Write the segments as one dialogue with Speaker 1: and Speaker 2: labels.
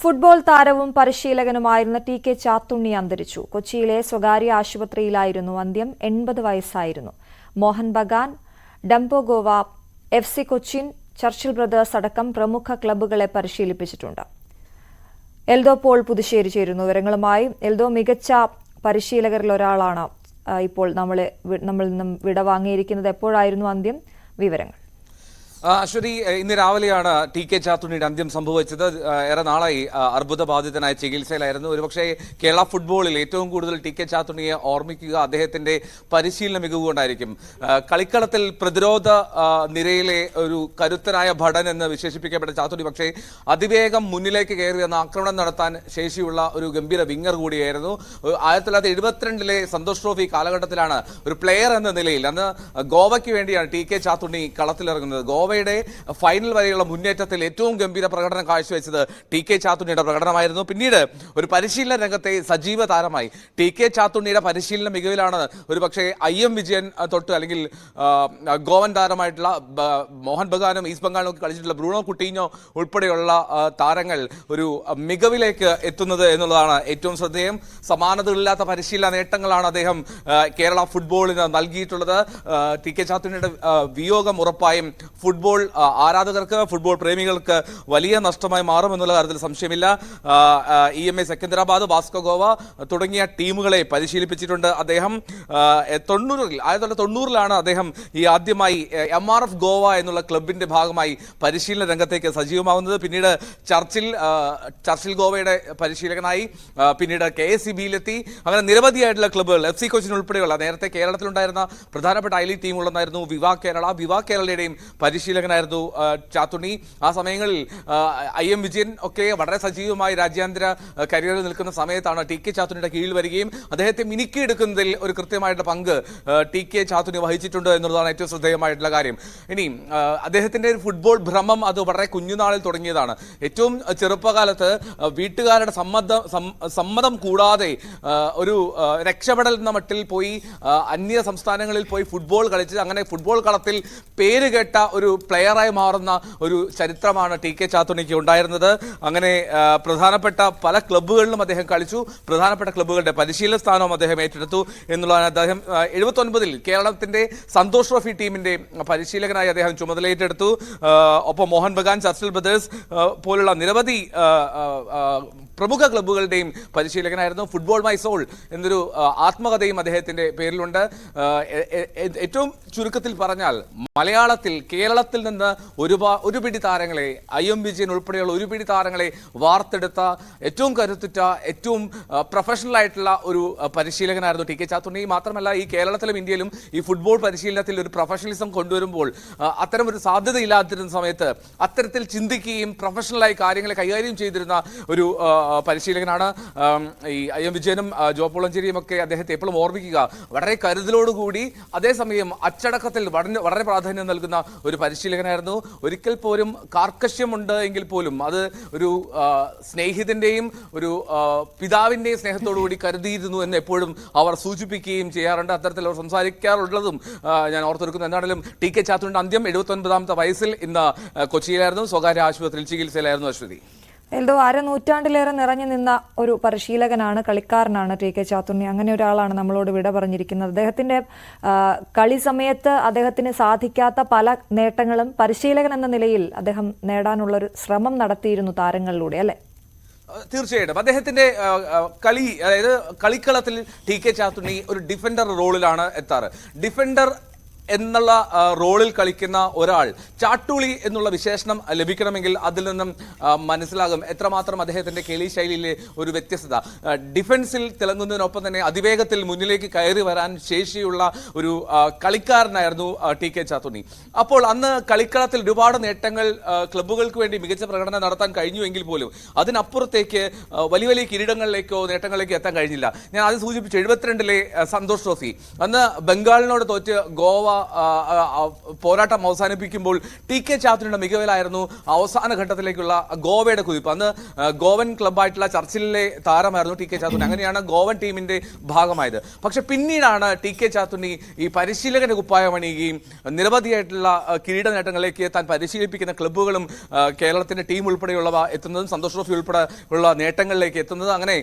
Speaker 1: Football താരവും പരിശീലകനുമായിരുന്ന T K Chathunni അന്തരിച്ചു. കൊച്ചിയിലെ സ്വകാര്യ ആശുപത്രിയിലായിരുന്നു അന്ത്യം. എൺപത് വയസ്സായിരുന്നു. Mohun Bagan ഡംപോഗോവ F C Cochin Churchill Brothers അടക്കം പ്രമുഖ ക്ലബ്ബുകളെ പരിശീലിപ്പിച്ചിട്ടുണ്ട്. എൽദോ പോൾ പുതുശ്ശേരി ചേരുന്നു. വിവരങ്ങളുമായി എൽദോ മികച്ച പരിശീലകരിൽ ഒരാളാണ് ഇപ്പോൾ നമ്മൾ നമ്മൾ നിന്നും വിടവാങ്ങിയിരിക്കുന്നത്. എപ്പോഴായിരുന്നു അന്ത്യം? വിവരങ്ങൾ.
Speaker 2: അശ്വതി ഇന്ന് രാവിലെയാണ് ടി കെ ചാത്തുണ്ണിയുടെ അന്ത്യം സംഭവിച്ചത്. ഏറെ നാളായി അർബുദ അർബുദബാധിതനായ ചികിത്സയിലായിരുന്നു. ഒരുപക്ഷെ കേരള ഫുട്ബോളിൽ ഏറ്റവും കൂടുതൽ ടി കെ ചാത്തുണ്ണിയെ ഓർമ്മിക്കുക അദ്ദേഹത്തിന്റെ പരിശീലന മികവ് കൊണ്ടായിരിക്കും. കളിക്കളത്തിൽ പ്രതിരോധ നിരയിലെ ഒരു കരുത്തരായ ഭടൻ എന്ന് വിശേഷിപ്പിക്കപ്പെട്ട ചാത്തുണ്ണി പക്ഷേ അതിവേഗം മുന്നിലേക്ക് കയറി എന്ന ആക്രമണം നടത്താൻ ശേഷിയുള്ള ഒരു ഗംഭീര വിങ്ങർ കൂടിയായിരുന്നു. ആയിരത്തി തൊള്ളായിരത്തി എഴുപത്തിരണ്ടിലെ സന്തോഷ് ട്രോഫി കാലഘട്ടത്തിലാണ് ഒരു പ്ലെയർ എന്ന നിലയിൽ അന്ന് ഗോവയ്ക്ക് വേണ്ടിയാണ് ടി കെ ചാത്തുണ്ണി കളത്തിലിറങ്ങുന്നത്. ഗോവയുടെ ഫൈനൽ വരെയുള്ള മുന്നേറ്റത്തിൽ ഏറ്റവും ഗംഭീര പ്രകടനം കാഴ്ചവെച്ചത് ടി കെ ചാത്തുണ്ണിയുടെ പ്രകടനമായിരുന്നു. പിന്നീട് ഒരു പരിശീലന രംഗത്തെ സജീവ താരമായി ടി കെ ചാത്തുണ്ണിയുടെ പരിശീലന മികവിലാണ് ഒരു പക്ഷേ ഐ എം വിജയൻ തൊട്ട് അല്ലെങ്കിൽ ഗോവൻ താരമായിട്ടുള്ള മോഹൻ ബഗാനും ഈസ്റ്റ് ബംഗാളും ഒക്കെ കളിച്ചിട്ടുള്ള ബ്രൂണോ കുട്ടീഞ്ഞോ ഉൾപ്പെടെയുള്ള താരങ്ങൾ ഒരു മികവിലേക്ക് എത്തുന്നത് എന്നുള്ളതാണ് ഏറ്റവും ശ്രദ്ധേയം. സമാനതകളില്ലാത്ത പരിശീലന നേട്ടങ്ങളാണ് അദ്ദേഹം കേരള ഫുട്ബോളിന് നൽകിയിട്ടുള്ളത്. ടി കെ ചാത്തുണ്ണിയുടെ വിയോഗം ഉറപ്പായും ഫുട്ബോൾ ആ, ആരാധകർക്ക് ഫുട്ബോൾ പ്രേമികൾക്ക് വലിയ നഷ്ടമായി മാറുമെന്നുള്ള കാര്യത്തിൽ സംശയമില്ല. E M A Secunderabad Vasco Goa തുടങ്ങിയ ടീമുകളെ പരിശീലിപ്പിച്ചിട്ടുണ്ട് അദ്ദേഹം. തൊണ്ണൂറിൽ ആയിരത്തി തൊള്ളായിരത്തി തൊണ്ണൂറിലാണ് അദ്ദേഹം ഈ ആദ്യമായി എം ആർ എഫ് ഗോവ എന്നുള്ള ക്ലബിന്റെ ഭാഗമായി പരിശീലന രംഗത്തേക്ക് സജീവമാവുന്നത്. പിന്നീട് ചർച്ചിൽ ചർച്ചിൽ ഗോവയുടെ പരിശീലകനായി പിന്നീട് കെ എസ് സി ബിയിലെത്തി. അങ്ങനെ നിരവധിയായിട്ടുള്ള ക്ലബ്ബുകൾ എഫ് സി കൊച്ചിൻ ഉൾപ്പെടെയുള്ള നേരത്തെ കേരളത്തിലുണ്ടായിരുന്ന പ്രധാനപ്പെട്ട ഐ ലീഗ് ടീമുകളൊന്നായിരുന്നു വിവാ കേരള. വിവാ കേരളയുടെയും പരിശീലകനായിരുന്നു ചാത്തുണ്ണി. ആ സമയങ്ങളിൽ ഐ എം വിജയൻ ഒക്കെ വളരെ സജീവമായി രാജ്യാന്തര കരിയറിൽ നിൽക്കുന്ന സമയത്താണ് ടി കെ ചാത്തുണിയുടെ കീഴിൽ വരികയും അദ്ദേഹത്തെ മിനുക്കിയെടുക്കുന്നതിൽ ഒരു കൃത്യമായിട്ടുള്ള പങ്ക് ടി കെ ചാത്തുണി വഹിച്ചിട്ടുണ്ട് എന്നുള്ളതാണ് ഏറ്റവും ശ്രദ്ധേയമായിട്ടുള്ള കാര്യം. ഇനി അദ്ദേഹത്തിന്റെ ഒരു ഫുട്ബോൾ ഭ്രമം അത് വളരെ കുഞ്ഞുനാളിൽ തുടങ്ങിയതാണ്. ഏറ്റവും ചെറുപ്പകാലത്ത് വീട്ടുകാരുടെ സമ്മതം സമ്മതം കൂടാതെ ഒരു രക്ഷപ്പെടൽ എന്ന മട്ടിൽ പോയി അന്യ സംസ്ഥാനങ്ങളിൽ പോയി ഫുട്ബോൾ കളിച്ച് അങ്ങനെ ഫുട്ബോൾ കളത്തിൽ പേര് കേട്ട ഒരു പ്ലെയറായി മാറുന്ന ഒരു ചരിത്രമാണ് ടി കെ ചാത്തുണിക്ക് ഉണ്ടായിരുന്നത്. അങ്ങനെ പ്രധാനപ്പെട്ട പല ക്ലബ്ബുകളിലും അദ്ദേഹം കളിച്ചു. പ്രധാനപ്പെട്ട ക്ലബ്ബുകളുടെ പരിശീലന സ്ഥാനവും അദ്ദേഹം ഏറ്റെടുത്തു എന്നുള്ളതാണ് അദ്ദേഹം എഴുപത്തി കേരളത്തിന്റെ സന്തോഷ് ട്രോഫി ടീമിന്റെ പരിശീലകനായി അദ്ദേഹം ചുമതലയേറ്റെടുത്തു. ഒപ്പം മോഹൻ ബഗാൻ ചർച്ചിൽ ബ്രദേഴ്സ് പോലുള്ള നിരവധി പ്രമുഖ ക്ലബ്ബുകളുടെയും പരിശീലകനായിരുന്നു ഫുട്ബോൾ മൈ സോൾ എന്നൊരു ആത്മകഥയും അദ്ദേഹത്തിന്റെ പേരിലുണ്ട്. ഏറ്റവും ചുരുക്കത്തിൽ പറഞ്ഞാൽ മലയാളത്തിൽ കേരളത്തിൽ നിന്ന് ഒരുപാ ഒരു പിടി താരങ്ങളെ ഐ എം വിജയൻ ഉൾപ്പെടെയുള്ള ഒരു പിടി താരങ്ങളെ വാർത്തെടുത്ത ഏറ്റവും കരുത്തുറ്റ ഏറ്റവും പ്രൊഫഷണൽ ആയിട്ടുള്ള ഒരു പരിശീലകനായിരുന്നു ടി കെ ചാത്തുണ്ണി. മാത്രമല്ല ഈ കേരളത്തിലും ഇന്ത്യയിലും ഈ ഫുട്ബോൾ പരിശീലനത്തിൽ ഒരു പ്രൊഫഷണലിസം കൊണ്ടുവരുമ്പോൾ അത്തരം ഒരു സാധ്യതയില്ലാതിരുന്ന സമയത്ത് അത്തരത്തിൽ ചിന്തിക്കുകയും പ്രൊഫഷണലായി കാര്യങ്ങളെ കൈകാര്യം ചെയ്തിരുന്ന ഒരു പരിശീലകനാണ്. ഈ ഐ എം വിജയനും ജോ പുളഞ്ചേരിയും ഒക്കെ അദ്ദേഹത്തെ എപ്പോഴും ഓർമ്മിക്കുക. വളരെ കരുതലോടുകൂടി അതേസമയം അച്ചടക്കത്തിൽ വളരെ പ്രാധാന്യം നൽകുന്ന ഒരു പരിശീലകനായിരുന്നു. ഒരിക്കൽ പോലും കാർക്കശ്യമുണ്ട് എങ്കിൽ പോലും അത് ഒരു സ്നേഹിതന്റെയും ഒരു പിതാവിന്റെയും പിതാവിന്റെയും സ്നേഹത്തോടു കൂടി കരുതിയിരുന്നു എന്ന് എപ്പോഴും അവർ സൂചിപ്പിക്കുകയും ചെയ്യാറുണ്ട്. അത്തരത്തിൽ അവർ സംസാരിക്കാറുള്ളതും ഞാൻ ഓർത്തെടുക്കുന്നു. എന്താണെങ്കിലും ടി കെ ചാത്തുവിന്റെ അന്ത്യം എഴുപത്തി ഒൻപതാമത്തെ വയസ്സിൽ ഇന്ന് കൊച്ചിയിലായിരുന്നു. സ്വകാര്യ ആശുപത്രിയിൽ ചികിത്സയിലായിരുന്നു അശ്വതി.
Speaker 1: എൽദോ അര നൂറ്റാണ്ടിലേറെ നിറഞ്ഞു നിന്ന ഒരു പരിശീലകനാണ് കളിക്കാരനാണ് ടി കെ ചാത്തുണ്ണി. അങ്ങനെ ഒരാളാണ് നമ്മളോട് വിട പറഞ്ഞിരിക്കുന്നത്. അദ്ദേഹത്തിന്റെ കളി സമയത്ത് അദ്ദേഹത്തിന് സാധിക്കാത്ത പല നേട്ടങ്ങളും പരിശീലകൻ എന്ന നിലയിൽ അദ്ദേഹം നേടാനുള്ള ഒരു ശ്രമം നടത്തിയിരുന്നു താരങ്ങളിലൂടെ അല്ലെ?
Speaker 2: തീർച്ചയായിട്ടും. അദ്ദേഹത്തിന്റെ കളി അതായത് കളിക്കളത്തിൽ ടി കെ ചാത്തുണ്ണി ഒരു ഡിഫൻഡർ റോളിലാണ് എത്താറ്. ഡിഫൻഡർ എന്നുള്ള റോളിൽ കളിക്കുന്ന ഒരാൾ ചാട്ടുളി എന്നുള്ള വിശേഷണം ലഭിക്കണമെങ്കിൽ അതിൽ നിന്നും മനസ്സിലാകും എത്രമാത്രം അദ്ദേഹത്തിന്റെ കേളി ശൈലിയിലെ ഒരു വ്യത്യസ്തത. ഡിഫൻസിൽ തിളങ്ങുന്നതിനൊപ്പം തന്നെ അതിവേഗത്തിൽ മുന്നിലേക്ക് കയറി വരാൻ ശേഷിയുള്ള ഒരു കളിക്കാരനായിരുന്നു ടി കെ ചാത്തുണി അപ്പോൾ അന്ന് കളിക്കളത്തിൽ ഒരുപാട് നേട്ടങ്ങൾ ക്ലബ്ബുകൾക്ക് വേണ്ടി മികച്ച പ്രകടനം നടത്താൻ കഴിഞ്ഞുവെങ്കിൽ പോലും അതിനപ്പുറത്തേക്ക് വലിയ വലിയ കിരീടങ്ങളിലേക്കോ നേട്ടങ്ങളിലേക്കോ എത്താൻ കഴിഞ്ഞില്ല. ഞാൻ ആദ്യം സൂചിപ്പിച്ചു എഴുപത്തിരണ്ടിലെ സന്തോഷ് ട്രോഫി. അന്ന് ബംഗാളിനോട് തോറ്റ് ഗോവ പോരാട്ടം അവസാനിപ്പിക്കുമ്പോൾ ടി കെ ചാത്തുനിയുടെ മികവിലായിരുന്നു അവസാന ഘട്ടത്തിലേക്കുള്ള ഗോവയുടെ കുതിപ്പ്. അന്ന് ഗോവൻ ക്ലബ്ബായിട്ടുള്ള ചർച്ചിലെ താരമായിരുന്നു ടി കെ ചാത്തുണ്ണി അങ്ങനെയാണ് ഗോവൻ ടീമിന്റെ ഭാഗമായത്. പക്ഷെ പിന്നീടാണ് ടി കെ ചാത്തുണ്ണി ഈ പരിശീലകന്റെ കുപ്പായം അണിയുകയും നിരവധിയായിട്ടുള്ള കിരീട നേട്ടങ്ങളിലേക്ക് താൻ പരിശീലിപ്പിക്കുന്ന ക്ലബ്ബുകളും കേരളത്തിന്റെ ടീം ഉൾപ്പെടെയുള്ളവ എത്തുന്നതും സന്തോഷ് ട്രോഫി ഉൾപ്പെടെ ഉള്ള നേട്ടങ്ങളിലേക്ക് എത്തുന്നതും അങ്ങനെ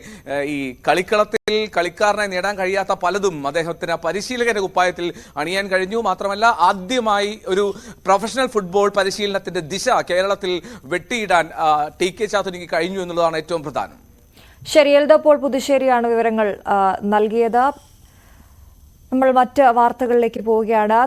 Speaker 2: ഈ കളിക്കളത്തിൽ കളിക്കാരനെ നേടാൻ കഴിയാത്ത പലതും അദ്ദേഹത്തിന് പരിശീലകന്റെ കുപ്പായത്തിൽ അണിയാൻ കഴിഞ്ഞു. മാത്രമല്ല ആദ്യമായി ഒരു പ്രൊഫഷണൽ ഫുട്ബോൾ പരിശീലനത്തിന്റെ ദിശ കേരളത്തിൽ വെട്ടിയിടാൻ ടി കെ ചാത്തുനിക്ക് കഴിഞ്ഞു എന്നുള്ളതാണ് ഏറ്റവും പ്രധാനം.
Speaker 1: ശരിയൽദ പോൾ പുതുശ്ശേരിയാണ് വിവരങ്ങൾ നൽകിയത്. നമ്മൾ മറ്റ് വാർത്തകളിലേക്ക് പോവുകയാണ്.